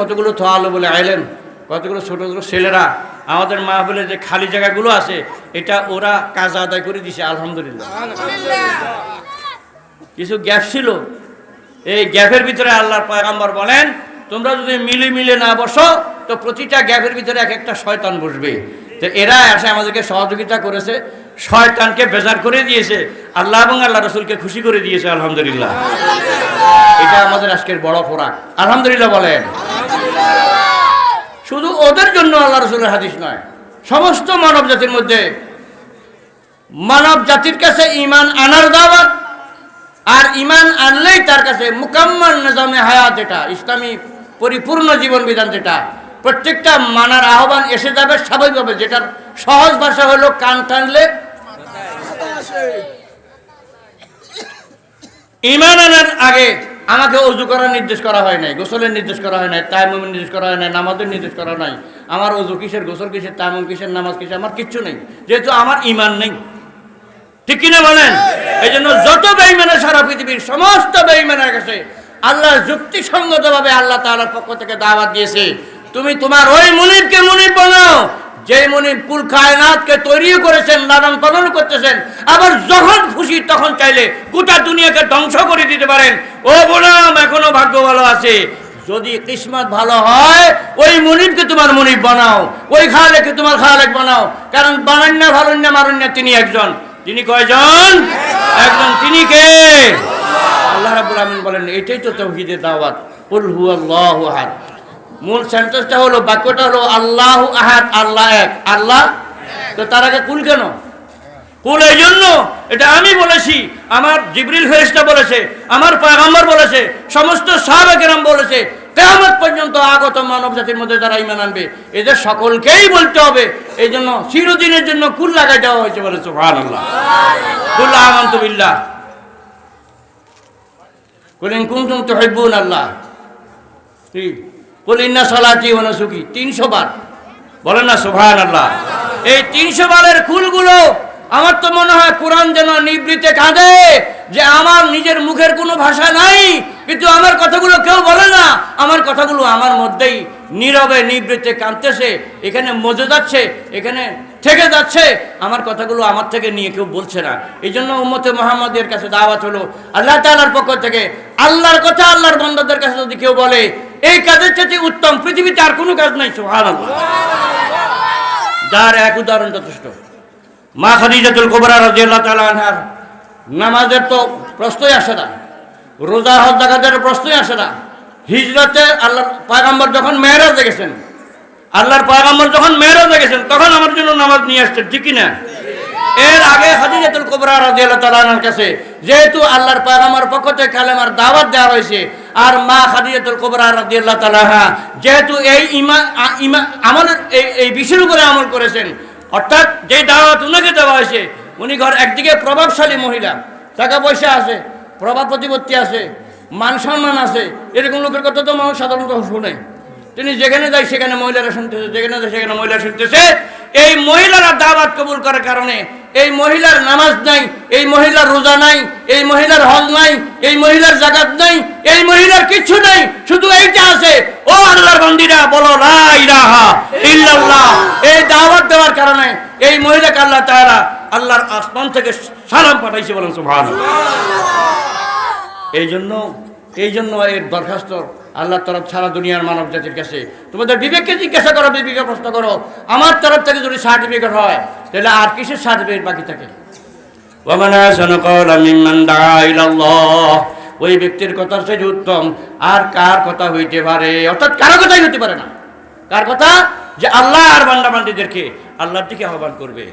কতগুলো থালো বলে আইলেন কতগুলো ছোটো ছোটো ছেলেরা আমাদের মা বলে যে খালি জায়গাগুলো আছে এটা ওরা কাজ আদায় করে দিছে আলহামদুলিল্লাহ। কিছু গ্যাপ ছিল? এই গ্যাপের ভিতরে আল্লাহর পয়গাম্বর বলেন তোমরা যদি মিলে মিলে না বসো তো প্রতিটা গ্যাপের ভিতরে এক একটা শয়তান বসবে। তো এরা এসে আমাদেরকে সহযোগিতা করেছে, শয়তানকে বেজার করে দিয়েছে, আল্লাহ এবং আল্লাহ রসুলকে খুশি করে দিয়েছে, আলহামদুলিল্লাহ। এটা আমাদের আজকের বড় খোরাক আলহামদুলিল্লাহ বলেন। শুধু ওদের জন্য আল্লাহ রসুলের হাদিস নয়, সমস্ত মানব জাতির মধ্যে। মানব জাতির কাছে ইমান আনার দাওয়াত, আর ইমান আনলেই তার কাছে মুকাম্মাল নিজামে হায়াত যেটা ইসলামী পরিপূর্ণ জীবন বিধান যেটা। প্রত্যেকটা মানার আহ্বান এসে যাবে স্বাভাবিকভাবে, যেটার সহজ ভাষা হলো কান টানলে ইমান আনার আগে আমাকে অজু করার নির্দেশ করা হয় নাই, গোসলের নির্দেশ করা হয় নাই, তাইমুমের নির্দেশ করা হয় নাই, নামাজের নির্দেশ করা নাই। আমার অজু কিসের, গোসল কিসের, তাইমুম কিসের, নামাজ কিসের, আমার কিচ্ছু নেই। যেহেতু আমার ইমান নেই। ঠিক কিনা বলেন? এই জন্য যত বেইমানের সারা পৃথিবীর সমস্ত বেইমানের কাছে আল্লাহ যুক্তিসঙ্গতভাবে আল্লাহ তাআলার পক্ষ থেকে দাওয়াত দিয়েছে। তুমি তোমার ওই মুনিবকে মুনিব বানাও। যে মুনিব কুল কায়নাতকে তৈরি করেছেন, লালন পালন করতেছেন, আবার যখন খুশি তখন চাইলে গোটা দুনিয়াকে ধ্বংস করে দিতে পারেন। ও বলাম এখনও ভাগ্য ভালো আছে। যদি কিসমত ভালো হয়, ওই মনিবকে তোমার মনিব বানাও, ওই খালেকে তোমার খালেক বানাও। কারণ বানান্না ভালন্না মারণ্যা তিনি একজন। তিনি কয়জন? একজন। তিনি কে? আল্লাহ রাব্বুল আমিন বলেন, এটাই তো তৌহিদের দাওয়াত। কুল হু আল্লাহু আহাদ। মূল সেন্টেন্সটা হলো বাক্যটা হলো আল্লাহ আহাদ, আল্লাহ এক। আল্লাহ? তো তার আগে কুল কেন? কুল এই জন্য এটা আমি বলেছি, আমার জিবরিল ফেরেশতা বলেছে, আমার পয়গম্বর বলেছে, সমস্ত সাহাবাকেরাম বলেছে, কেয়ামত পর্যন্ত আগত মানব জাতির মধ্যে যারা ইমান আনবে, এদের সকলকেই বলতে হবে এই জন্য চিরদিনের জন্য কুল লাগাই দেওয়া হয়েছে বলে সুবহানাল্লাহ। কুল আমানতু বিল্লাহ। কুল ইন কুনতুম তুহিব্বুন আল্লাহ কি কুল ইন্না সালাতি ওয়া নুসুকি 300 বার। বলেন না, সুবহানাল্লাহ। এই 300 বারের কুলগুলো আমার তো মনে হয় কোরআন যেন নিবৃতে কাঁদে, যে আমার নিজের মুখের কোনো ভাষা নাই, কিন্তু আমার কথাগুলো কেউ বলে না। আমার কথাগুলো আমার মধ্যেই নীরবে নিবৃতে কাঁদতেছে, এখানে মজে যাচ্ছে, এখানে থেকে যাচ্ছে। আমার কথাগুলো আমার থেকে নিয়ে কেউ বলছে না। এই জন্য উম্মতে মোহাম্মদের কাছে দাওয়াত হলো, আল্লাহ তাআলার পক্ষ থেকে, আল্লাহর কথা আল্লাহর বন্দাদের কাছে যদি কেউ বলে এই কাজের চেয়ে উত্তম পৃথিবীতে আর কোনো কাজ নাই যার এক উদাহরণ যথেষ্ট। মা খাদিজাতুল কুবরা রাদিয়াল্লাহু তাআলা আনহার নামাজের তো প্রশ্নই আসে না, রোজা হজ প্রশ্নই আসে না। হিজরতে আল্লাহর পায়গাম্বর যখন মেহরাজে গেছেন, আল্লাহর পায়গাম্বর যখন মেহরাজে গেছেন, তখন আমার জন্য নামাজ নিয়ে আসছেন ঠিক না এর আগে খাদিজাতুল কুবরা রাদিয়াল্লাহু তাআলা আনহার কাছে, যেহেতু আল্লাহর পয়গম্বর পক্ষ থেকে কালেমার দাওয়াত দেওয়া হয়েছে, আর মা খাদিজাতুল কুবরা রাদিয়াল্লাহু তাআলা যেহেতু এই ইমান আমলের এই এই বিষয়ের উপরে আমল করেছেন, অর্থাৎ যে দাওয়াত উনাকে দেওয়া হয়েছে, উনি ঘর একদিকে প্রভাবশালী মহিলা, টাকা পয়সা আছে, প্রভাব প্রতিপত্তি আছে, মান সম্মান আছে, এরকম লোকের কথা তো মানুষ সাধারণত শুনে। তিনি যেখানে যায় সেখানে মহিলারা শুনতেছে যেখানে যায় সেখানে মহিলা শুনতেছে। এই মহিলারা দাওয়াত কবুল করার কারণে এই মহিলার নামাজ নাই এই মহিলার রোজা নাই এই মহিলার হজ নাই এই মহিলার জাকাত নাই এই মহিলার কিচ্ছু নাই শুধু এইটা আছে। ও আল্লাহর বন্দিরা বলো ইলাহা ইল্লাল্লাহ। এই দাওয়াত দেওয়ার কারণে এই মহিলাকে আল্লাহ তাআলা আল্লাহর আসমান থেকে সালাম পাঠাইছে বলেন সুবহানাল্লাহ। এই জন্য এই জন্য এর দরখাস্ত আল্লাহ তরফ সারা দুনিয়ার মানব জাতির কাছে। তোমাদের বিবেককে জিজ্ঞাসা করো বিবেকে প্রশ্ন করো আমার তরফ থেকে যদি সার্টিফিকেট হয় তাহলে আর কিসের সার্টিফিকেট বাকি থাকে? ওই ব্যক্তির কথা সে উত্তম। আর কার কথা হইতে পারে? অর্থাৎ কারও কথাই হতে পারে না। কার কথা? যে আল্লাহ আর বান্দা বান্দিদেরকে আল্লাহর দিকে আহ্বান করবে।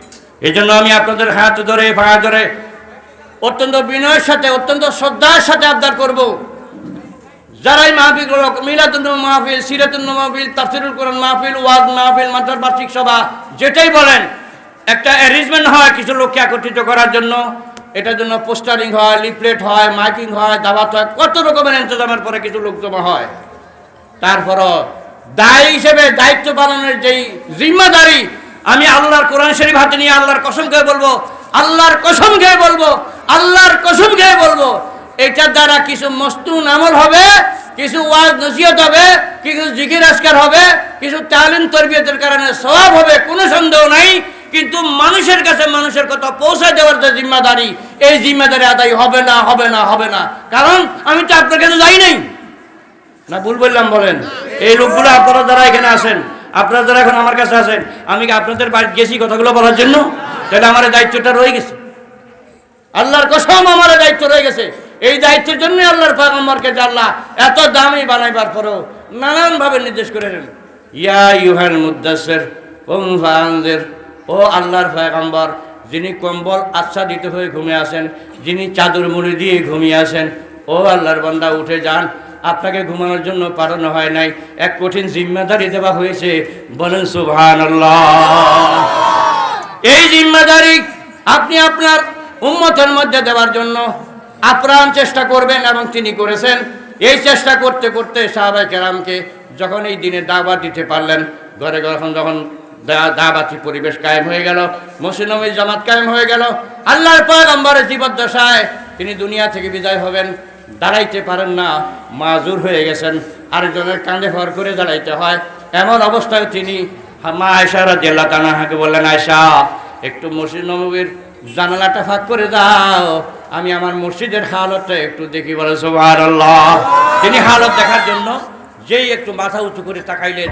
এই জন্য আমি আপনাদের হাত ধরে পা ধরে অত্যন্ত বিনয়ের সাথে অত্যন্ত শ্রদ্ধার সাথে আবদার করব। যারাই মাহফিল মিলাদুল মাহফিল সিরাতুল মাহফিল, তাফসিরুল কোরআন মাহফিল, ওয়াজ মাহফিল, মাদ্রাস বার্ষিক সভা, যেটাই বলেন, একটা অ্যারেঞ্জমেন্ট হয় কিছু লোককে একত্রিত করার জন্য। এটার জন্য পোস্টারিং হয়, লিফলেট হয়, মাইকিং হয়, দাওয়াত হয়, কত রকমের ইন্তজামের পরে কিছু লোক জমা হয়। তারপরও দায়ী হিসেবে দায়িত্ব পালনের যেই জিম্মাদারি, আমি আল্লাহর কোরআন শরীফ হাতে নিয়ে আল্লাহর কসম খেয়ে বলব, আল্লাহর কসম খেয়ে বলব, আল্লাহর কসম খেয়ে বলব এটার দ্বারা কিছু মস্তুন আমল হবে, কিছু ওয়াজ নসিহত হবে, কিছু জিকির আজকার হবে, কিছু তালিম তরবিয়তের কারণে স্বভাব হবে, কোনো সন্দেহ নাই। কিন্তু মানুষের কাছে মানুষের কথা পৌঁছে দেওয়ার যে জিম্মাদারি, এই জিম্মাদারি আদায় হবে না হবে না হবে না। কারণ আমি তো আপনার কাছে যাই নাই। না, ভুল বললাম, বলেন। এই লোকগুলো আপনারা যারা এখানে আসেন আপনারা যারা এখন আমার কাছে আসেন আমি কি আপনাদের বাড়ি গেছি কথাগুলো বলার জন্য? তাহলে আমার দায়িত্বটা রয়ে গেছে। আল্লাহর কসম আমার দায়িত্ব রয়ে গেছে। এই দায়িত্বের জন্য আল্লাহর পাগম্বরকে আল্লাহ এত দামি বানাইবার পরেও নানানভাবে নির্দেশ করে নেন ইয়া ইউহান মুদাসের ওম ও আল্লাহর পয়গম্বর যিনি কম্বল আচ্ছাদিত হয়ে ঘুমিয়ে আসেন, যিনি চাদর মুড়ি দিয়ে ঘুমিয়ে আসেন, ও আল্লাহর বান্দা, উঠে যান। আপনাকে ঘুমানোর জন্য পাঠানো হয় নাই। এক কঠিন জিম্মাদারি দেওয়া হয়েছে। বলেন সুবহান এই জিম্মাদারি আপনি আপনার উম্মতের মধ্যে দেওয়ার জন্য আপ্রাণ চেষ্টা করবেন এবং তিনি করেছেন। এই চেষ্টা করতে করতে সাহাবাই কেরামকে যখন এই দিনে দাওয়াত দিতে পারলেন, ঘরে যখন যখন দাবাতি পরিবেশ কায়েম হয়ে গেল মসিনমী জামাত কায়েম হয়ে গেল, আল্লাহর পয়গম্বরের জীবদ্দশায় তিনি দুনিয়া থেকে বিদায় হবেন। দাঁড়াইতে পারেন না, মাজুর হয়ে গেছেন। আরেকজনের কাঁধে ভর করে দাঁড়াইতে হয়। এমন অবস্থায় তিনি মা আয়সা জেলা তানাহাকে বললেন আয়সা একটু মসজিদ নবীর জানালাটা ফাঁক করে দাও। আমি আমার মসজিদের হালতটা একটু দেখি বলে, সুবহানাল্লাহ। তিনি হালত দেখার জন্য যেই একটু মাথা উঁচু করে তাকাইলেন,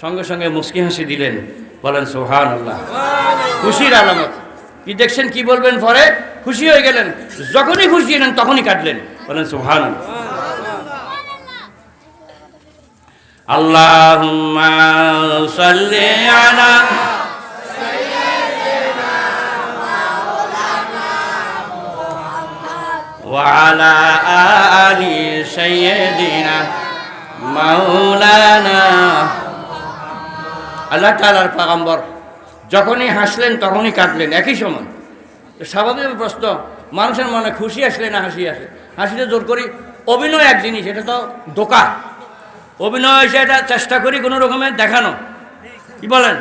সঙ্গে সঙ্গে মুস্কি হাসি দিলেন, বলেন, সুবহানাল্লাহ। খুশির আলামত। কি দেখছেন, কি বলবেন পরে? খুশি হয়ে গেলেন। যখনই খুশি হলেন, তখনই কাটলেন বলেন, সুবহানাল্লাহ। আল্লাহুম্মা সাল্লি وعلى آل سيدنا مولانا আল্লাহ তালার পাগম্বর যখনই হাসলেন তখনই কাটলেন একই সময় তো স্বাভাবিক প্রশ্ন মানুষের মনে খুশি আসলে না হাসি আসে হাসিতে জোর করি অভিনয় এক জিনিস এটা তো দোকা অভিনয় এসে এটা চেষ্টা করি কোনো রকমের দেখানো কি বলেন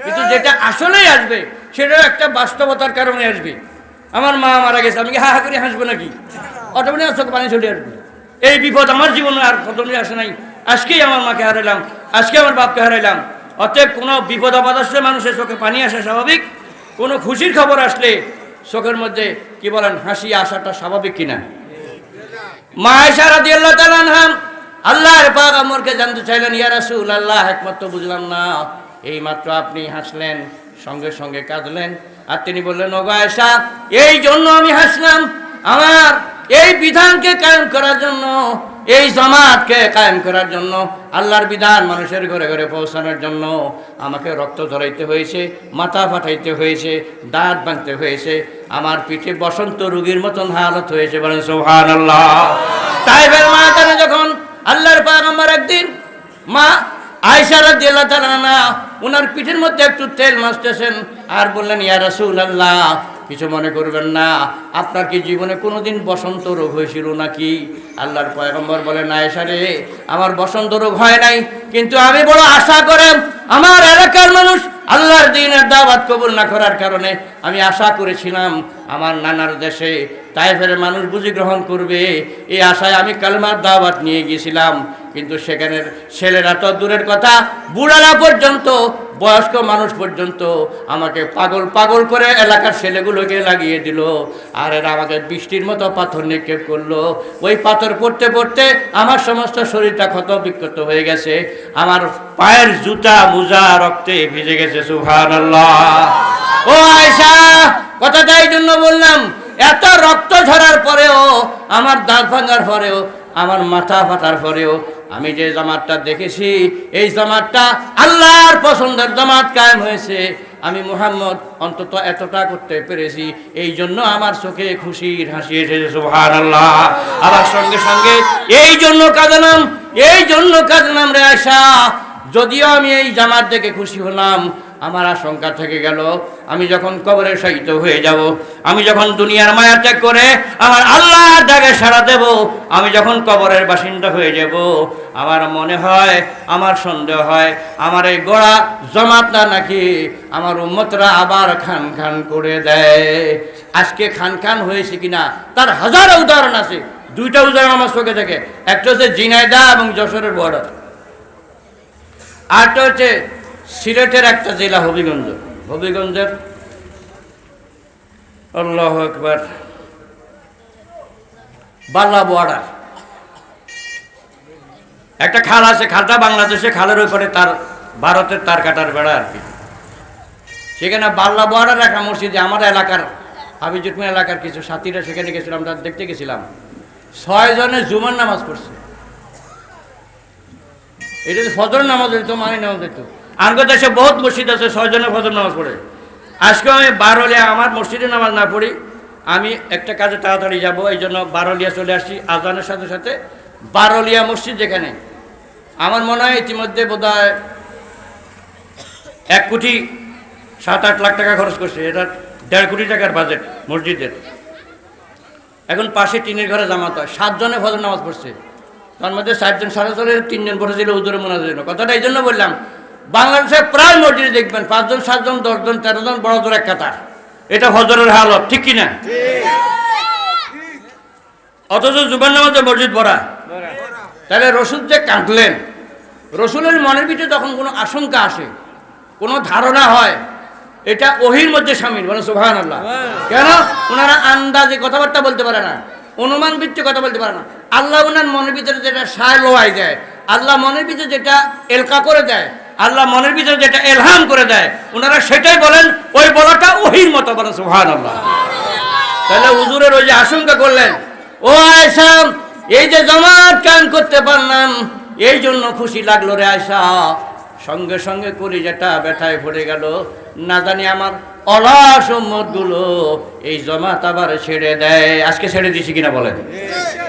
কিন্তু যেটা আসলেই আসবে সেটাও একটা বাস্তবতার কারণে আসবে আমার মা মারা গেছে, আমি হা হা করে হাসবো নাকি? অটোমেটিক চোখ পানি চলে আসবে। এই বিপদ আমার জীবনে আর প্রথমে আসে নাই। আজকেই আমার মাকে হারাইলাম আজকে আমার বাপকে হারাইলাম। অতএব কোনো বিপদ আপদ আসলে মানুষের চোখে পানি আসে স্বাভাবিক, কোনো খুশির খবর আসলে চোখের মধ্যে কি বলেন, হাসি আসাটা স্বাভাবিক কিনা? মা আয়েশা রাদিয়াল্লাহু তাআলা আনহা, আল্লাহর পাক আমরকে জানতে চাইলেন, ইয়া রাসূলুল্লাহ, একমাত্র বুঝলাম না এই মাত্র আপনি হাসলেন। সঙ্গে সঙ্গে কাঁদলেন। আর তিনি বললেন, ওগো আয়েশা, এই জন্য আমি হাসলাম। আমার এই বিধানকে কায়েম করার জন্য, এই জামাতকে কায়েম করার জন্য, আল্লাহর বিধান মানুষের ঘরে ঘরে পৌঁছানোর জন্য আমাকে রক্ত ধরাইতে হয়েছে, মাথা ফাটাইতে হয়েছে, দাঁত ভাঙতে হয়েছে। আমার পিঠে বসন্ত রোগীর মতন হালত হয়েছে বলেন সোহান আল্লাহ তাই মা যখন আল্লাহর পাগম্বর একদিন মা আয়সারা জেলা তালানা ওনার পিঠের মধ্যে একটু তেল মাসতেছেন আর বললেন, ইয়া রাসূল আল্লাহ কিছু মনে করবেন না, আপনার কি জীবনে কোনোদিন বসন্ত রোগ হয়েছিল নাকি? আল্লাহর পয়গম্বর বলেন, আয়েশা রে, আমার বসন্ত রোগ হয় নাই, কিন্তু আমি বড় আশা করে আমার এলাকার মানুষ আল্লাহর দিনের দাওয়াত কবুল না করার কারণে আমি আশা করেছিলাম, আমার নানার দেশে তাইফের মানুষ বুঝি গ্রহণ করবে। এই আশায় আমি কালমার দাওয়াত নিয়ে গিয়েছিলাম, কিন্তু সেখানের ছেলেরা তো দূরের কথা, বুড়ারা পর্যন্ত বয়স্ক মানুষ পর্যন্ত আমাকে পাগল পাগল করে এলাকার ছেলেগুলোকে লাগিয়ে দিল। আর এরা আমাকে বৃষ্টির মতো পাথর নিক্ষেপ করল। ওই পাথর পড়তে পড়তে আমার সমস্ত শরীরটা ক্ষত বিক্ষত হয়ে গেছে। আমার পায়ের জুতা, মোজা, রক্তে ভিজে গেছে সুহান ও আয়সা কথাটা এই জন্য বললাম, এত রক্ত ঝরার পরেও, আমার দাঁত ভাঙার পরেও, আমার মাথা ফাটার পরেও আমি যে জামাতটা দেখেছি, এই জামাতটা আল্লাহর পছন্দের জামাত কায়েম হয়েছে। আমি মুহাম্মদ অন্তত এতটা করতে পেরেছি, এই জন্য আমার চোখে খুশির হাসি এসেছে সুহান আল্লাহ আবার সঙ্গে সঙ্গে, এই জন্য কাঁদলাম এই জন্য কাঁদলাম রে আয়সা যদিও আমি এই জামাত দেখে খুশি হলাম আমার আশঙ্কা থেকে গেল, আমি যখন কবরে শহীদ হয়ে যাব, আমি যখন দুনিয়ার মায়া ত্যাগ করে আমার আল্লাহর ডাকে সাড়া দেব, আমি যখন কবরের বাসিন্দা হয়ে যাব, আমার মনে হয়, আমার সন্দেহ হয়, আমার এই গোড়া জমাতটা নাকি আমার উম্মতরা আবার খান খান করে দেয়। আজকে খান খান হয়েছে কিনা, তার হাজারো উদাহরণ আছে, দুইটা উদাহরণ আমার চোখে থাকে একটা হচ্ছে জিনাইদা এবং যশোরের বর্ডার আরেকটা হচ্ছে সিলেটের একটা জেলা হবিগঞ্জ। হবিগঞ্জের আল্লাহ একবার বাল্লা বর্ডার একটা খাল আছে, খালটা বাংলাদেশে খালের ওপরে তার, ভারতের তার কাটার বেড়া আর কি। সেখানে বাল্লা বর্ডার একটা মসজিদে, আমার এলাকার হাবিজুটমিন এলাকার কিছু সাথীরা সেখানে গেছিলাম তার দেখতে গেছিলাম। ছয় জনে জুমার নামাজ পড়ছে। এটা ফজর নামাজ হইতো মানে নামাজ হইতো। আনগো দেশে বহুত মসজিদ আছে ছয় জনে ফজর নামাজ পড়ে। আজকে আমি বারোলিয়া আমার মসজিদে নামাজ না পড়ি, আমি একটা কাজে তাড়াতাড়ি যাব, এই জন্য বারোলিয়া চলে আসছি, আজানের সাথে সাথে বারোলিয়া মসজিদ যেখানে। আমার মনে হয় ইতিমধ্যে বোধ এক কোটি সাত আট লাখ টাকা খরচ করছে, এটা দেড় কোটি টাকার বাজেট মসজিদের। এখন পাশে টিনের ঘরে জামাত হয় সাতজনে ফজর নামাজ পড়ছে। তার মধ্যে চারজন সাড়ে চলে তিনজন পড়েছিল উদরে মোনাজের জন্য। কথাটা এই জন্য বললাম বাংলাদেশে প্রায় মসজিদে দেখবেন, পাঁচজন, সাতজন, দশজন, তেরোজন বড় জোর এক কাতার। এটা ফজরের হালত, ঠিক কিনা অথচ জুবান নামাজে মসজিদ ভরা। তাহলে রসুল যে কাঁদলেন, রসুলের মনের ভিতরে তখন কোনো আশঙ্কা আসে, কোনো ধারণা হয়, এটা ওহির মধ্যে সামিল মানে সুভান আল্লাহ কেন? ওনারা আন্দাজে কথাবার্তা বলতে পারে না, অনুমান ভিত্তিক কথা বলতে পারে না। আল্লাহ ওনার মনের ভিতরে যেটা সায় লোয়াই দেয়, আল্লাহ মনের ভিতরে যেটা এলকা করে দেয় আল্লাহ মনের ভিতরে যেটা এলহাম করে দেয় ওনারা সেটাই বলেন ওই বলাটা ওহির মতো বলে সুভান আল্লাহ তাহলে হুজুরের ওই যে আশঙ্কা করলেন ও আয়সা এই যে জমাত কান করতে পারলাম এই জন্য খুশি লাগল রে আয়সা সঙ্গে সঙ্গে করি যেটা ব্যথায় পড়ে গেল। না জানি আমার অলাসগুলো এই জমাত আবার ছেড়ে দেয়। আজকে ছেড়ে দিছি কিনা বলেন?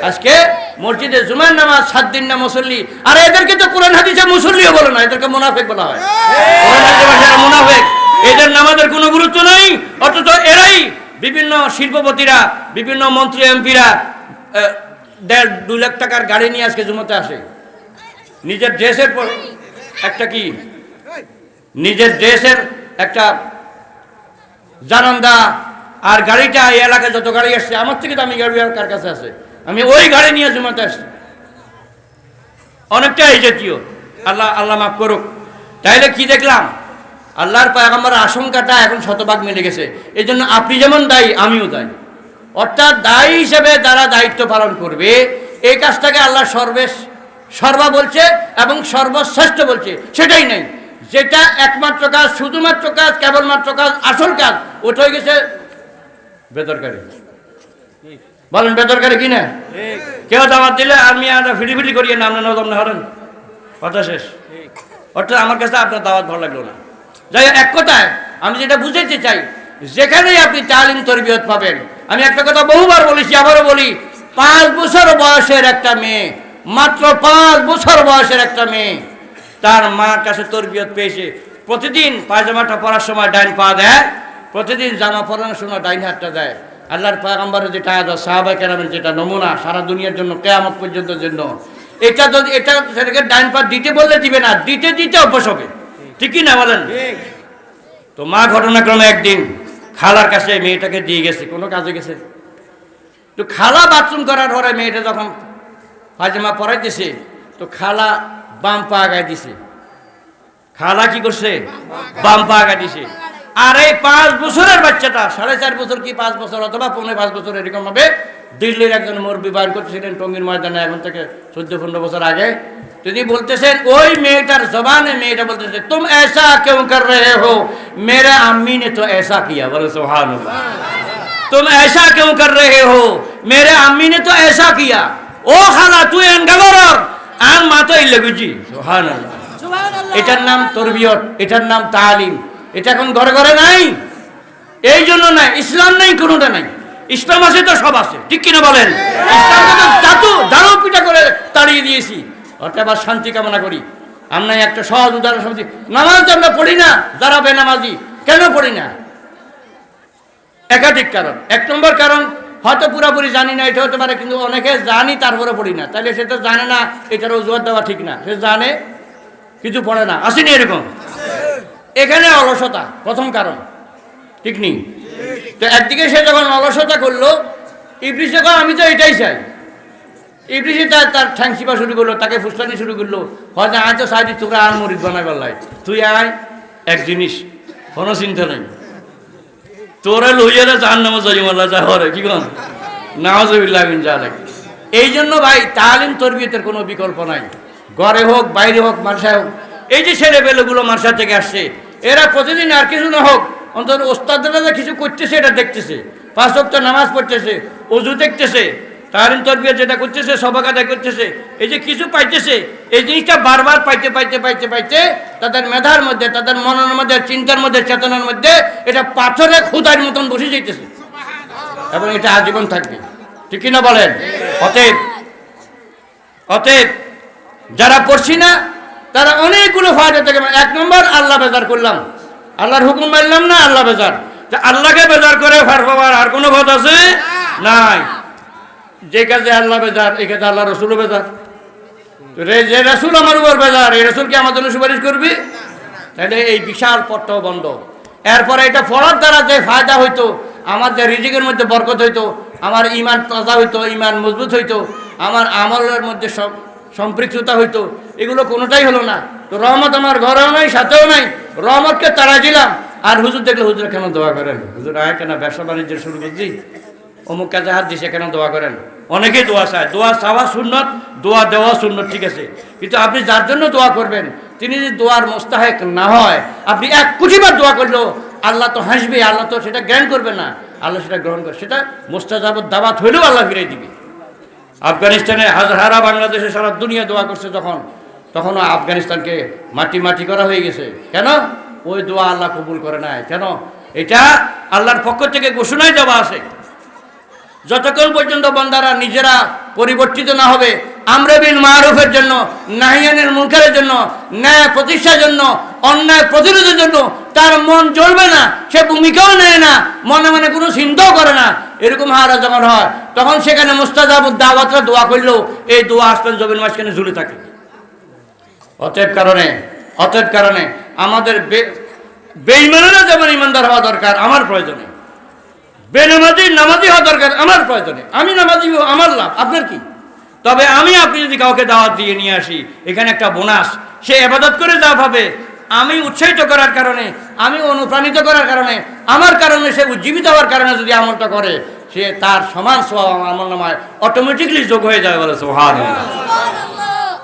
আজকে মসজিদে জুমার নামাজ সাত দিন না মুসল্লি আর এদেরকে তো কোরআন হাদিসে বলে মুনাফেক বলা হয়। মুনাফেক। এদের নামাজের কোনো গুরুত্ব নেই অথচ এরাই বিভিন্ন শিল্পপতিরা বিভিন্ন মন্ত্রী এমপিরা দেড় দুই লাখ টাকার গাড়ি নিয়ে আজকে জুমাতে আসে। নিজের ড্রেসের একটা কি? নিজের ড্রেসের একটা জানান্দা আর গাড়িটা এই এলাকায় যত গাড়ি আসছে আমার থেকে দামি গাড়ি আর কার কাছে আছে? আমি ওই গাড়ি নিয়ে জুমাতে আসছি। অনেকটা এই জাতীয়। আল্লাহ আল্লাহ মাফ করুক। তাইলে কি দেখলাম? আল্লাহর পায়গাম্বার আশঙ্কাটা এখন শতভাগ মিলে গেছে। এই জন্য আপনি যেমন দায়ী আমিও দায়ী। অর্থাৎ দায়ী হিসেবে তারা দায়িত্ব পালন করবে এই কাজটাকে আল্লাহ সর্বেশ সর্বা বলছে এবং সর্বশ্রেষ্ঠ বলছে। সেটাই নেই। যেটা একমাত্র কাজ শুধুমাত্র কাজ কেবলমাত্র কাজ আসল কাজ ওটা হয়ে গেছে বেদরকারি। বলেন বেদরকারি কি না? কেউ দাওয়াত দিলে আমি আমরা ফিরি ফিরি করিয়ে নাম না দম না হরেন। কথা শেষ। অর্থাৎ আমার কাছে আপনার দাওয়াত ভালো লাগল না। যাই এক কথায়, আমি যেটা বুঝাইতে চাই, যেখানেই আপনি তালিম তরবিয়ত পাবেন, আমি একটা কথা বহুবার বলেছি, আবারও বলি, পাঁচ বছর বয়সের একটা মেয়ে, মাত্র পাঁচ বছর বয়সের একটা মেয়ে, তার মার কাছে তরবিয়ত পেয়েছে। প্রতিদিন পায়জামাটা পরার সময় ডাইন পা দেয়, প্রতিদিন জামা পরানোর সময় ডাইন হাতটা দেয়। আল্লাহর পায়গাম্বারের যেটা আদর সাহাবা কেরামের যেটা নমুনা, সারা দুনিয়ার জন্য, কেয়ামত পর্যন্ত জন্য। এটা যদি এটা সেটাকে ডাইন পা দিতে বললে দিবে না দিতে দিতে অভ্যাস হবে ঠিকই না বলেন তো মা ঘটনাক্রমে একদিন খালার কাছে মেয়েটাকে দিয়ে গেছে। কোনো কাজে গেছে? তো খালা বাথরুম করার পরে মেয়েটা যখন পায়জামা পরাইতেছে তো খালা বাম পা আগায় দিছে। খালা কি করছে? বাম পা আগায় দিছে। আর এই পাঁচ বছরের বাচ্চাটা সাড়ে চার বছর কি পাঁচ বছর অথবা পৌনে পাঁচ বছর এরকম হবে দিল্লির একজন মুরব্বী বাইর করতেছিলেন টঙ্গির ময়দানে এখন থেকে চোদ্দ পনেরো বছর আগে তিনি বলতেছেন ওই মেয়েটার জবানে মেয়েটা বলতেছে তুম ऐसा क्यों कर रहे हो मेरे अम्मी ने तो ऐसा किया बोले सुभान अल्लाह तुम ऐसा क्यों कर रहे हो मेरे अम्मी ने तो ऐसा किया ও খালা তুই এনগাবরর আর মা তো এই লেগুজি সুবহান এটার নাম তরবিয়ত এটার নাম তালিম এটা এখন ঘরে ঘরে নাই এই জন্য নাই, ইসলাম নাই, কোনোটা নাই। ইসলাম আছে তো, সব আছে। ঠিক কিনা বলেন? ইসলামকে পিঠা করে তাড়িয়ে দিয়েছি। অর্থাৎ শান্তি কামনা করি। আমরা একটা সহজ উদাহরণ সমাজে নামাজ আমরা পড়ি না, যারা বেনামাজি। কেন পড়ি না? একাধিক কারণ। এক নম্বর কারণ, হয়তো পুরোপুরি জানি না, এটা হতে পারে, কিন্তু অনেকে জানি তারপরে পড়ি না। তাহলে সে তো জানে না, এটার অজুহাত দেওয়া ঠিক না। সে জানে, কিছু পড়ে না। আসেনি এরকম? এখানে অলসতা, প্রথম কারণ। ঠিক নেই? তো একদিকে সে যখন অলসতা করল ইবলিশ যখন আমি তো এটাই চাই। ইবলিশে তার তার ঠ্যাং চিপা শুরু করল, তাকে ফুসলানি শুরু করল। হয়তো আয় তো সাইডি তোরা আর মরিদ বানাইবার লাই। তুই আয়, এক জিনিস, কোনো চিন্তা নেই। তোরা লইয়া জাহান নামে জরিমাল্লা যা হরে কি কন? নামাজবিল্লাহ মিন জালেক এই জন্য ভাই, তালিম তরবিয়তের কোনো বিকল্প নাই। ঘরে হোক, বাইরে হোক মার্শায় হোক, এই যে ছেলে পেলেগুলো মার্শা থেকে আসছে, এরা প্রতিদিন আর কিছু না হোক অন্তত ওস্তাদরা যে কিছু করতেছে, এটা দেখতেছে। পাঁচ সপ্তাহ নামাজ পড়তেছে, অজু দেখতেছে তালিম তরবিয়ত যেটা করতেছে, সবাক আদায় করতেছে, এই যে কিছু পাইতেছে, এই জিনিসটা বারবার পাইতে পাইতে পাইতে পাইতে তাদের মেধার মধ্যে, তাদের মনের মধ্যে, চিন্তার মধ্যে, চেতনার মধ্যে এটা পাথরে খুদার মতন বসে যাইতেছে। এবং এটা আজীবন থাকবে। ঠিক কিনা বলেন? অতএব অতএব, যারা পড়ছি না, তারা অনেকগুলো ফায়দা থেকে এক নম্বর, আল্লাহ বেজার করলাম। আল্লাহর হুকুম মানলাম না আল্লাহ বেজার? তা আল্লাহকে বেজার করে ফার পাওয়ার আর কোনো পথ আছে? নাই। যে কাজে আল্লাহ বেজার, এই কাজে আল্লাহ রসুলও বেজার। যে রসুল আমার উপর বেজার, এই রসুল কি আমার জন্য সুপারিশ করবি? তাহলে এই বিশাল পথটাও বন্ধ। এরপরে এটা পড়ার দ্বারা যে ফায়দা হইতো, আমার যে রিজিকের মধ্যে বরকত হইতো, আমার ইমান তাজা হইতো ইমান মজবুত হইতো, আমার আমলের মধ্যে সব সম্পৃক্ততা হইতো। এগুলো কোনোটাই হলো না। তো রহমত আমার ঘরেও নাই, সাথেও নাই। রহমতকে তারা দিলাম। আর হুজুর দেখলে হুজুর কেন দোয়া করেন? হুজুর আয় কেন, ব্যবসা বাণিজ্য শুরু করছি? অমুক কাজে হাত দিছে, কেন দোয়া করেন? অনেকেই দোয়া চায়। দোয়া চাওয়া সুন্নত, দোয়া দেওয়া সুন্নত, ঠিক আছে। কিন্তু আপনি যার জন্য দোয়া করবেন, তিনি যদি দোয়ার মোস্তাহেক না হয়, আপনি এক কোটিবার দোয়া করলেও আল্লাহ তো হাসবে, আল্লাহ তো সেটা জ্ঞান করবে না। আল্লাহ সেটা গ্রহণ করে, সেটা মোস্তাজাবত দাবাত হইলেও আল্লাহ ফিরাই দিবে। আফগানিস্তানে হাজারা বাংলাদেশে সারা দুনিয়া দোয়া করছে তখন তখনও আফগানিস্তানকে মাটি মাটি করা হয়ে গেছে। কেন? ওই দোয়া আল্লাহ কবুল করে নাই। কেন? এটা আল্লাহর পক্ষ থেকে ঘোষণায় দেওয়া আছে। যতক্ষণ পর্যন্ত বন্দারা নিজেরা পরিবর্তিত না হবে আমরা বিন মারুফের জন্য নাহিয়ানের মুখের জন্য, ন্যায় প্রতিষ্ঠার জন্য, অন্যায় প্রতিরোধের জন্য তার মন জ্বলবে না, সে ভূমিকাও নেয় না, মনে মনে কোনো চিন্তাও করে না। এরকম হারা যখন হয়, তখন সেখানে মুস্তাজাবুদ দাওয়াতরা দোয়া করলেও এই দোয়া আসতেন জমিন মাঝখানে ঝুলে থাকে। অতএব কারণে অতএব কারণে আমাদের বে- বেঈমানেরা যেমন ইমানদার হওয়া দরকার, আমার প্রয়োজনে। বেনামাজি নামাজি হওয়া দরকার, আমার প্রয়োজনে। আমি নামাজি আমার লাভ। আপনার কি? তবে আমি আপনি যদি কাউকে দাওয়াত দিয়ে নিয়ে আসি এখানে একটা বোনাস সে এবাদত করে যা ভাবে আমি উৎসাহিত করার কারণে আমি অনুপ্রাণিত করার কারণে আমার কারণে সে উজ্জীবিত হওয়ার কারণে যদি আমলটা করে সে তার সমান স্বভাব আমার আমল নামায় অটোমেটিকলি যোগ হয়ে যাবে বলে সোহান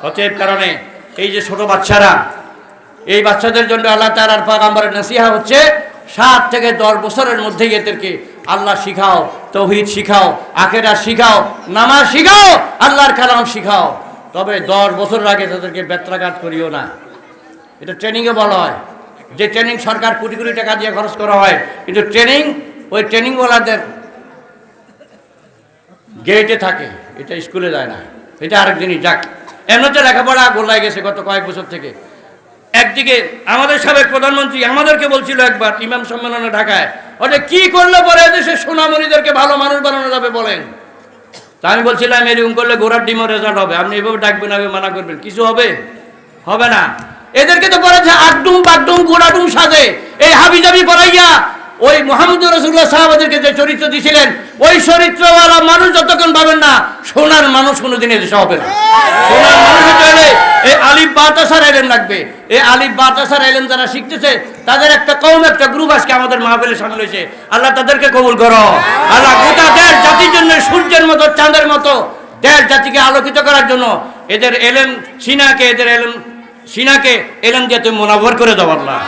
অতএব কারণে এই যে ছোট বাচ্চারা এই বাচ্চাদের জন্য আল্লাহ তালার পাগাম্বারের নাসিহা হচ্ছে সাত থেকে দশ বছরের মধ্যেই এদেরকে আল্লাহ শিখাও তৌহিদ শিখাও আখেরা শিখাও, নামাজ শিখাও, আল্লাহর কালাম শিখাও। তবে দশ বছর আগে তাদেরকে বেত্রাঘাত করিও না। এটা ট্রেনিংয়ে বলা হয়। যে ট্রেনিং সরকার কোটি কোটি টাকা দিয়ে খরচ করা হয়, কিন্তু ট্রেনিং ওই ট্রেনিংওয়ালাদের গেটে থাকে। এটা স্কুলে যায় না। এটা আরেক জিনিস যাক। এমনিতে লেখাপড়া গোলায় গেছে গত কয়েক বছর থেকে। একদিকে আমাদের সাবেক প্রধানমন্ত্রী আমাদেরকে বলছিল একবার, ইমাম সম্মেলনে ঢাকায়, ওটা কি করলে পরে দেশের সোনামণিদেরকে ভালো মানুষ বানানো যাবে বলেন। তা আমি বলছিলাম, এরকম করলে ঘোড়ার ডিমও রেজাল্ট হবে। আপনি এভাবে ডাকবেন, আমি মানা করবেন। কিছু হবে? হবে না। এদেরকে তো পড়েছে আড্ডুম বাড্ডুম ঘোড়াডুম সাজে। এই হাবিজাবি পড়াইয়া ওই মোহাম্মদ রসুল্লাহ সাহাবাদেরকে যে চরিত্র দিয়েছিলেন ওই চরিত্রওয়ালা মানুষ যতক্ষণ পাবেন না, সোনার মানুষ কোনোদিন এদেশে হবে না। সোনার মানুষ হতে হলে এই আলিফ বাতাসার এলেম লাগবে। এই আলিফ বাতাসার এলেম যারা শিখতেছে, তাদের একটা কম একটা গ্রুপ আজকে আমাদের মাহফিলে সামিল হয়েছে। আল্লাহ তাদেরকে কবুল করো। আল্লাহ গোটা দেশ জাতির জন্য সূর্যের মতো, চাঁদের মতো দেশ জাতিকে আলোকিত করার জন্য এদের এলেন সিনাকে, এদের এলেম সিনাকে এলেম দিয়ে তুমি মোনাভর করে দাও আল্লাহ।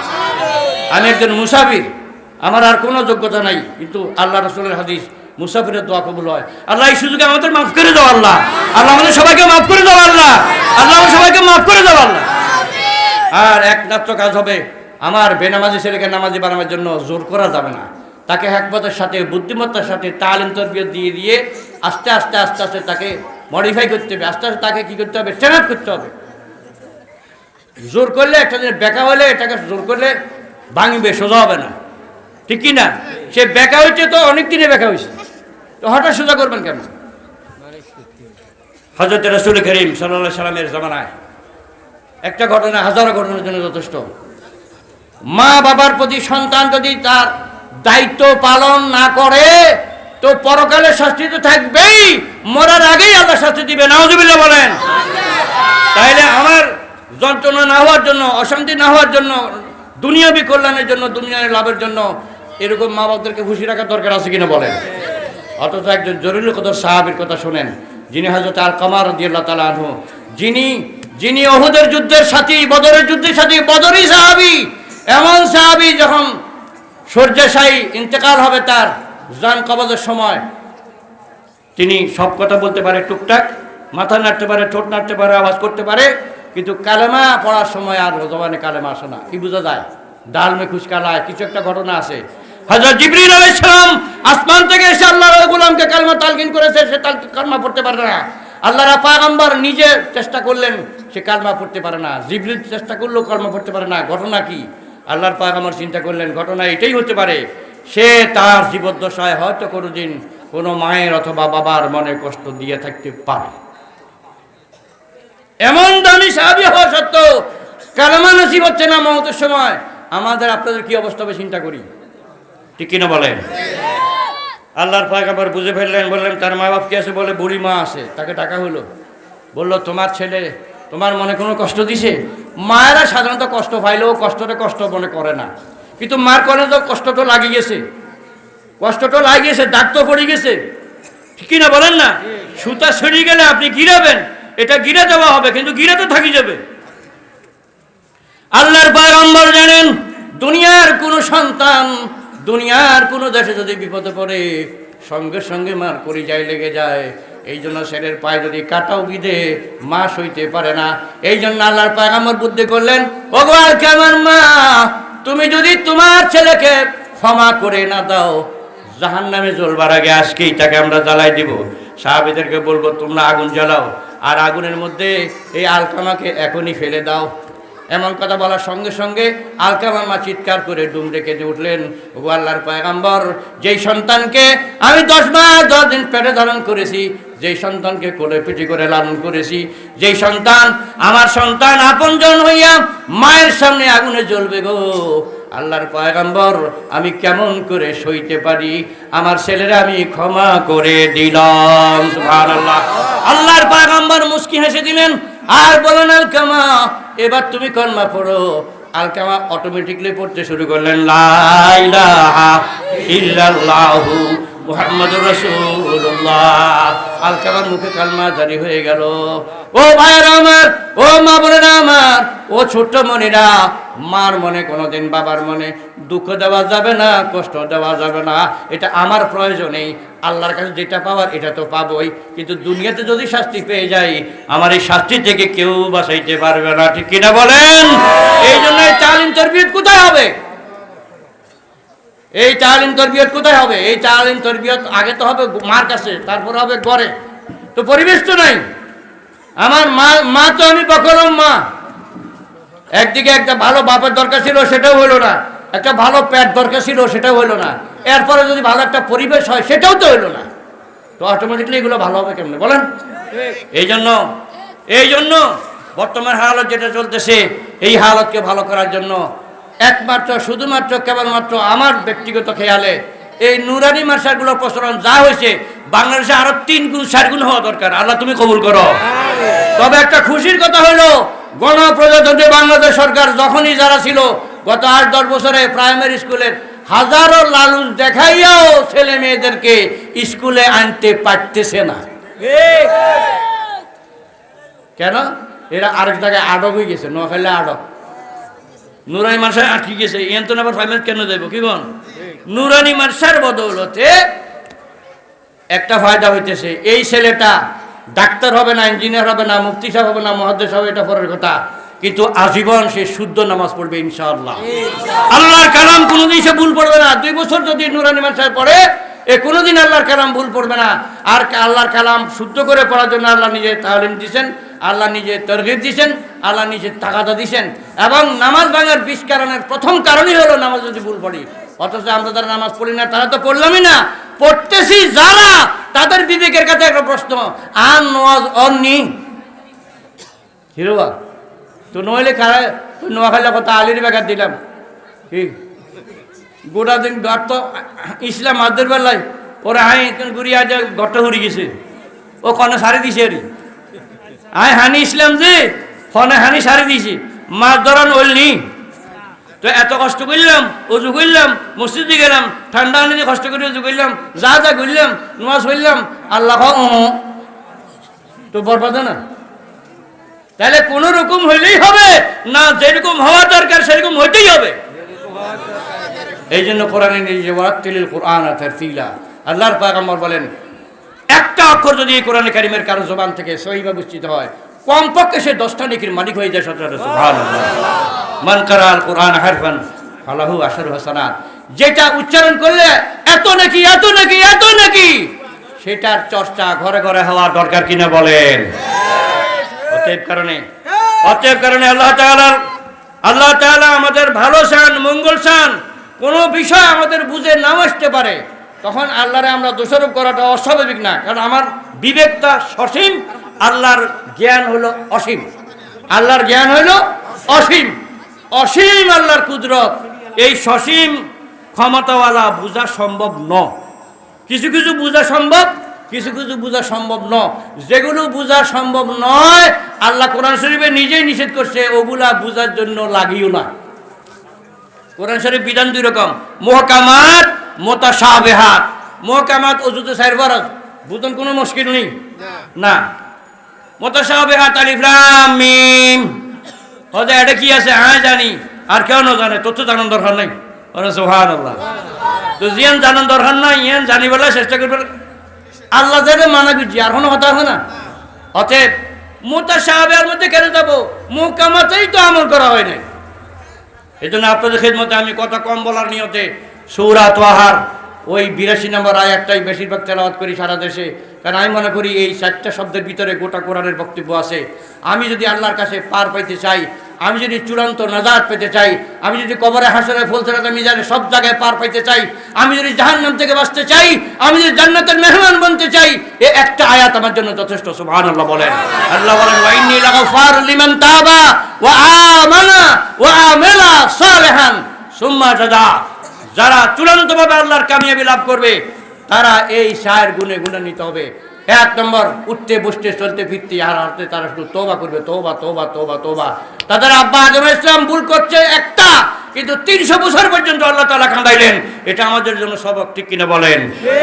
আমি একজন মুসাফির। আমার আর কোনো যোগ্যতা নাই। কিন্তু আল্লাহ রসুলের হাদিস, মুসাফিরের দোয়া কবুল হয়। আল্লাহ এই সুযোগে আমাদের মাফ করে দাও আল্লাহ। আল্লাহ আমাদের সবাইকে মাফ করে দাও আল্লাহ। আল্লাহ আমাদের সবাইকে মাফ করে দাও আল্লাহ। আর একমাত্র কাজ হবে, আমার বেনামাজি ছেলেকে নামাজি বানানোর জন্য জোর করা যাবে না। তাকে একমতের সাথে, বুদ্ধিমত্তার সাথে, তালিম তরবিয়ত দিয়ে দিয়ে আস্তে আস্তে আস্তে আস্তে তাকে মডিফাই করতে হবে। আস্তে আস্তে তাকে কী করতে হবে? ট্রেন করতে হবে। জোর করলে একটা জিনিস বেকা হলে এটাকে জোর করলে ভাঙবে, সোজা হবে না। ঠিক কি না সে বেকা হয়েছে তো অনেক দিনে বেকা হয়েছে। তো হঠাৎ সোজা করবেন কেন? হজরত রসুল করিম সাল্লাহ সাল্লামের জামানায় একটা ঘটনা, হাজারো ঘটনার জন্য যথেষ্ট। মা বাবার প্রতি সন্তান যদি তার দায়িত্ব পালন না করে, তো পরকালে শাস্তি তো থাকবেই, মরার আগেই আল্লাহ শাস্তি দিবে নাওজুবিল্লাহ বলেন। তাইলে আমার যন্ত্রণা না হওয়ার জন্য, অশান্তি না হওয়ার জন্য, দুনিয়াবি কল্যাণের জন্য, দুনিয়ার লাভের জন্য এরকম মা বাবাদেরকে খুশি রাখার দরকার আছে কিনা বলেন? অথচ একজন জরুরি কত সাহাবির কথা শোনেন, যিনি হজরত আল কামার দিয়াল্লাহ তালা আনহু। যিনি যিনি অহুদের যুদ্ধের সাথী, বদরের যুদ্ধের সাথী বদরই সাহাবি, এমন সাহাবি যখন শয্যাশায়ী ইন্তেকাল হবে তার জান কবজের সময়, তিনি সব কথা বলতে পারে টুকটাক, মাথা নাড়তে পারে, ঠোঁট নাড়তে পারে, আওয়াজ করতে পারে, কিন্তু কালেমা পড়ার সময় আর জবানে কালেমা আসে না। কি বোঝা যায়? ডাল মে খুশকালায় কিছু একটা ঘটনা আছে। হযরত জিবরিল আলাইহিস সালাম আসমান থেকে এসে আল্লাহর গোলামকে কালেমা তালকিন করেছে, সে তাল, কালমা পড়তে পারে না। আল্লাহর পায়গম্বর নিজে চেষ্টা করলেন, সে কালমা পড়তে পারে না। জিবরিল চেষ্টা করলেও কালমা পড়তে পারে না। ঘটনা কি? আল্লাহর পায়গম্বর চিন্তা করলেন, ঘটনা এটাই হতে পারে। সে তার জীবদ্দশায় হয়তো কোনোদিন কোনো মায়ের অথবা বাবার মনে কষ্ট দিয়ে থাকতে পারে। এমন দামি সাহাবি হওয়া সত্ত্বেও কালামা নসিব হচ্ছে না মমতের সময়। আমাদের, আপনাদের কি অবস্থা হবে চিন্তা করি। ঠিক কিনা বলেন? আল্লাহর আবার বুঝে ফেললেন, বললেন, তার মা বাপ কি আছে বলে বুড়ি মা আছে? তাকে টাকা হলো। বলল, তোমার ছেলে তোমার মনে কোনো কষ্ট দিছে? মায়েরা সাধারণত কষ্ট পাইলেও কষ্টটা কষ্ট মনে করে না। কিন্তু মার করে তো কষ্ট তো লাগি গেছে। কষ্ট তো লাগিয়েছে দাগ তো পড়ে গেছে। ঠিক কিনা বলেন না? সুতা সরিয়ে গেলে আপনি গিরাবেন, এটা গিরে দেওয়া হবে, কিন্তু গিরে তো থাকি যাবে। আল্লাহর পয়গম্বর জানেন, দুনিয়ার কোনো সন্তান দুনিয়ার কোনো দেশে যদি বিপদে পড়ে, সঙ্গে সঙ্গে মার পরিযায় লেগে যায়। এই জন্য ছেলের পায়ে যদি কাটাও বিধে, মা সইতে পারে না। এই জন্য আল্লাহর পয়গম্বর বুদ্ধি করলেন ভগবান কেমন মা, তুমি যদি তোমার ছেলেকে ক্ষমা করে না দাও জাহান নামে জ্বলবার আগে আজকেই তাকে আমরা জ্বালাই দিব। সাহাবিদেরকে বলব, তোমরা আগুন জ্বালাও, আর আগুনের মধ্যে এই আলকামাকে এখনই ফেলে দাও। এমন কথা বলার সঙ্গে সঙ্গে আলকামার মা চিৎকার করে ডুমরে কেঁদে উঠলেন। ও আল্লাহর পয়গাম্বর, যেই সন্তানকে আমি দশ মাস দশ দিন পেটে ধারণ করেছি, যেই সন্তানকে কোলে পিটি করে লালন করেছি, যেই সন্তান, আমার সন্তান আপনজন হইয়া মায়ের সামনে আগুনে জ্বলবে গো। আল্লাহর পয়গাম্বর, আমি কেমন করে সইতে পারি? আমার ছেলেরা আমি ক্ষমা করে দিলাম আল্লাহর পয়গাম্বর মুস্কি হেসে দিলেন আর বলো আলকামা, এবার তুমি কর্মা পড়ো। আলকামা অটোমেটিকলি পড়তে শুরু করলেন, লা ইলাহা ইল্লাল্লাহু মুহাম্মাদুর রাসূলুল্লাহ। আলকামার মুখে কালমা জারি হয়ে গেল। ও ভাইরা আমার ও মা বোনেরা আমার ও ছোট্ট মনিরা মার মনে কোনোদিন বাবার মনে দুঃখ দেওয়া যাবে না কষ্ট দেওয়া যাবে না। এটা আমার প্রয়োজনেই আল্লাহর কাছে যেটা পাওয়ার এটা তো পাবই। কিন্তু দুনিয়াতে যদি শাস্তি পেয়ে যাই আমার এই শাস্তি থেকে কেউ বাঁচাইতে পারবে না ঠিক কিনা বলেন? এই জন্য তালিম তরবিয়ত কোথায় হবে? এই তালিম তরবিয়ত কোথায় হবে? এই তালিম তরবিয়ত আগে তো হবে মার কাছে, তারপর হবে গড়ে তো পরিবেশ তো নাই। আমার মা মা তো আমি বকরম মা। একদিকে একটা ভালো বাপের দরকার ছিল, সেটাও হলো না। একটা ভালো প্যাট দরকার ছিল, সেটাও হলো না। এরপরে যদি ভালো একটা পরিবেশ হয়, সেটাও তো হলো না। তো অটোমেটিকলি এগুলো ভালো হবে কেমনে? বলেন। এই জন্য এই জন্য বর্তমান হালত যেটা চলতেছে, এই হালতকে ভালো করার জন্য একমাত্র শুধুমাত্র কেবলমাত্র আমার ব্যক্তিগত খেয়ালে এই নুরানি মার্শালগুলোর প্রচলন যা হয়েছে বাংলাদেশে আরও তিন গুণ চার গুণ হওয়া দরকার। আল্লাহ তুমি কবুল করো। তবে একটা খুশির কথা হলো গণপ্রজাতন্ত্রী বাংলাদেশ সরকার যখনই যারা ছিল গত আট দশ বছরে প্রাইমারি স্কুলের হাজারো লালুস দেখাইয়াও ছেলে মেয়েদেরকে স্কুলে আনতে পারতেছে না। কেন? এরা আরেক জায়গায় আটক হয়ে গেছে নোয়াখালী আটক। নুরানি মার্শাল আটকে গেছে। এন তো আবার প্রাইমারি কেন যাইব? কি বল নুরানি মার্শার বদৌলতে একটা ফায়দা হইতেছে। এই ছেলেটা ডাক্তার হবে না ইঞ্জিনিয়ার হবে না মুফতি সাহেব হবে না মহাদেশ হবে এটা পরের কথা। কিন্তু আজীবন সে শুদ্ধ নামাজ পড়বে ইনশাআল্লাহ। আল্লাহর কালাম কোনোদিন সে ভুল পড়বে না। দুই বছর যদি নুরানি মাসায় পড়ে এ কোনোদিন আল্লাহর কালাম ভুল পড়বে না। আর আল্লাহর কালাম শুদ্ধ করে পড়ার জন্য আল্লাহ নিজে তালিম দিছেন, আল্লাহ নিজে তরগিব দিছেন, আল্লাহ নিজে তাগাদা দিছেন। এবং নামাজ ভাঙার বিষ কারণের প্রথম কারণই হলো নামাজ যদি ভুল পড়ি। অথচ আমরা তারা নামাজ পড়ি না, তারা তো পড়লামই না। পড়তেছি যারা, তাদের বিবেকের কাছে একটা প্রশ্ন আর নওয়াজ অন্নি? হিরোবা তো নইলে খারা নোয়াখালী কথা আলির বেকার দিলাম। কি? গোটা দিন গার তো ইসলাম আদের বেলায় ওরা আই ঘুরিয়া যে গর্ত হুরি গেছে। ও কনে সারি দিছে রে আই হানি ইসলাম যে ফনে হানি সারি দিছি। মাছ ধরান ওলনি তো এত কষ্ট করলাম অজু করলাম মসজিদে গেলাম, ঠান্ডা নিয়ে কষ্ট করে অজু করলাম যা যা করলাম নামাজ পড়লাম, আল্লাহ তো বরবাদ না? তাহলে কোন রকম হইলেই হবে, না যেরকম হওয়া দরকার সেরকম হইতেই হবে। এই জন্য কোরআনে নিজে কোরআন আথার তিলা আল্লাহর পাগাম্বর বলেন, একটা অক্ষর যদি কোরআনে কারিমের কারও জবান থেকে সহিভাবে উচ্চিত হয়, কমপক্ষে সে দশটা নেকির মালিক হয়ে যায় সতেরো মান কারাল কোরআন হারফান, ফালাহু আশারু হাসানাত। যেটা উচ্চারণ করলে, এত নাকি এত নাকি এত নাকি, সেটার চর্চা ঘরে ঘরে হওয়া দরকার কিনা বলেন। অতএব কারণে অতএব কারণে আল্লাহ তাআলার, আল্লাহ তাআলা আমাদের ভালো চান মঙ্গল চান কোনো বিষয় আমাদের বুঝে নাও আসতে পারে, তখন আল্লাহরে আমরা দোষারোপ করাটা অস্বাভাবিক না। কারণ আমার বিবেকটা সসীম, আল্লাহর জ্ঞান হলো অসীম। আল্লাহর জ্ঞান হলো অসীম। অসীম আল্লাহর কুদরত। এই সসীম ক্ষমতাওয়ালা বোঝা সম্ভব ন কিছু কিছু বোঝা সম্ভব, কিছু কিছু বোঝা সম্ভব ন যেগুলো বোঝা সম্ভব নয়, আল্লাহ কোরআন শরীফে নিজেই নিষেধ করছে, ওগুলা বোঝার জন্য লাগিও না। কোরআন শরীফ বিধান দুই রকম। মোহকামাত মোতা শাহবেহাত মোহকামাত অজুতে সাইর বরজ বুঝন কোনো মুশকিল নেই? না। মোতা শাহবেহাত আলিফলাম মিম। হয়তো এটা কি আছে? হ্যাঁ জানি। আর কেউ না জানে তোর তো জানার দরকার নেই। ওরা সোহান আল্লাহ তো জিয়ান জানার দরকার নাই ইয়ান জানি বলে চেষ্টা করবে। আল্লাহ যাবে মানা বুঝি আর কোনো কথা আছে না। অতএব মোতা সাহাবের মধ্যে কেন যাব? মোকামাতেই তো আমল করা হয় নাই। এই জন্য আপনাদের খেদমতে আমি কথা কম বলার নিয়তে সৌরা তোহার ওই বিরাশি নম্বর আয় একটাই বেশিরভাগ তেলাওয়াত করি সারা দেশে। কারণ আমি মনে করি এই চারটা শব্দের ভিতরে গোটা কোরআনের বক্তব্য আছে। আমি যদি আল্লাহর কাছে পার পাইতে চাই আমি যদি চূড়ান্ত নাজাত পেতে চাই, আমি যদি কবরে হাসরে ফুলসরাতে মিজানে সব জায়গায় পার পাইতে চাই, আমি যদি জাহান্নাম থেকে বাঁচতে চাই, আমি যদি জান্নাতের মেহমান বনতে চাই, এ একটা আয়াত আমার জন্য যথেষ্ট, সুবহানাল্লাহ বলেন। আল্লাহ বলেন, ওয়াইন্নি লাগাফার লিমান তাবা ওয়া আমানা ওয়া আমিলা সালিহান সুম্মা জাদা যারা চূড়ান্তভাবে আল্লাহর কামিয়াবি লাভ করবে, তারা এই সায়ের গুণে গুণে নিতে হবে। এক নম্বর উঠতে বসতে চলতে ফিরতে আর হারতে তারা শুধু তোবা করবে তোবা তোবা তোবা তোবা তাদের আব্বা আজম ইসলাম ভুল করছে একটা কিন্তু তিনশো বছর পর্যন্ত আল্লাহ তালা কাঁদাইলেন এটা আমাদের জন্য সবক ঠিক কিনা বলেন?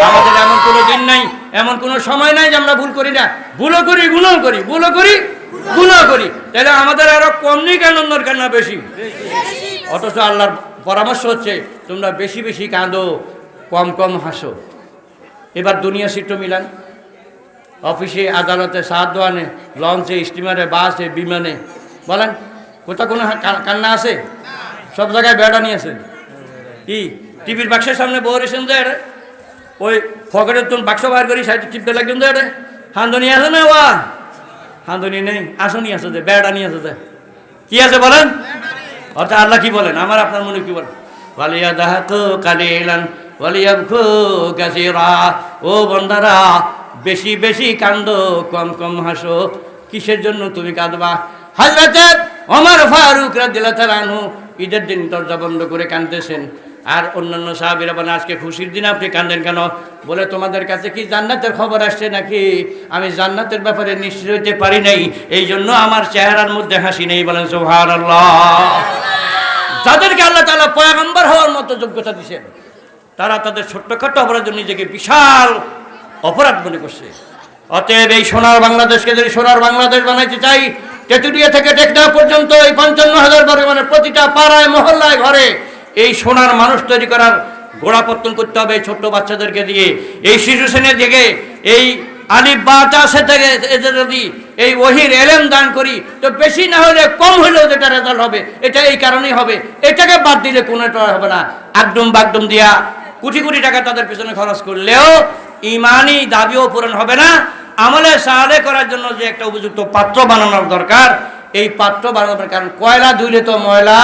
আমাদের এমন কোনো দিন নাই এমন কোনো সময় নাই যে আমরা ভুল করি না। ভুলও করি গুণও করি ভুলও করি গুণও করি। তাহলে আমাদের আরও কম নেই কেন দরকার না বেশি? অথচ আল্লাহর পরামর্শ হচ্ছে তোমরা বেশি বেশি কাঁদো কম কম হাসো। এবার দুনিয়া সিট্টো মিলান। অফিসে, আদালতে দোয়ানে লঞ্চে, স্টিমারে, বাসে, বিমানে। বলেন, কোথাও কোনো কান্না আছে? সব জায়গায় বেড়া নিয়ে আছে কি? টিভির বাক্সের সামনে বউ রেছেন যে এটা ওই ফকেটের তুমি বাক্স বার করি, সাইডে টিপতে লাগছেন যে এটা হান্দনি আছে না ওয়া? হান্দনি নেই আসনি আছে যে বেড়া নিয়ে আছে যে কি আছে বলেন? অর্থাৎ আল্লাহ কি বলেন? আমার, আপনার মনে কি বলেন? ওয়ালিয়া দাহাতু কালিলান, ওয়ালিয়াবখু কাসীরা। ও বন্দারা বেশি বেশি কান্দো, কম কম হাসো। কিসের জন্য তুমি কাঁদবা? হাজরাতে ওমর ফারুক রাদিয়াল্লাহু তাআলা ঈদের দিন দরজা বন্ধ করে কাঁদতেছেন। আর অন্যান্য সাহাবীরা বলেন, আজকে খুশির দিন, আপনি কান্দেন কেন? বলে, তোমাদের কাছে কি জান্নাতের খবর আসছে নাকি? আমি জান্নাতের ব্যাপারে নিশ্চিত হইতে পারি নাই। এই জন্য আমার চেহারার মধ্যে হাসি নেই। বলেন, সুবহানাল্লাহ। যাদেরকে আল্লাহ তাআলা পয়গম্বর হওয়ার মতো যোগ্যতা দিয়েছেন তারা তাদের ছোট্টখাট্ট অপরাধের নিজেকে বিশাল অপরাধ মনে করছে। অতএব এই সোনার বাংলাদেশকে যদি সোনার বাংলাদেশ বানাইতে চাই, তেতুলিয়া থেকে টেকনা পর্যন্ত এই পঞ্চান্ন হাজার পরিমাণের প্রতিটা পাড়ায়, মহল্লায়, ঘরে এই সোনার মানুষ তৈরি করার গোড়াপত্তন করতে হবে এই ছোট্ট বাচ্চাদেরকে দিয়ে। এই শিশু শ্রেণির দিকে এই আলিফ বাটা সে থেকে এদের যদি এই ওহির এলেম দান করি, তো বেশি না হলে কম হলেও যেটা রেজাল্ট হবে, এটা এই কারণেই হবে। এটাকে বাদ দিলে কোনোটা হবে না। একদম বাগদম দিয়া কোটি কোটি টাকা তাদের পিছনে খরচ করলেও ইমানি দাবিও পূরণ হবে না। আমলে সাহায্য করার জন্য যে একটা উপযুক্ত পাত্র বানানোর দরকার, এই পাত্র বানানোর কারণ কয়লা ধুইলে তো ময়লা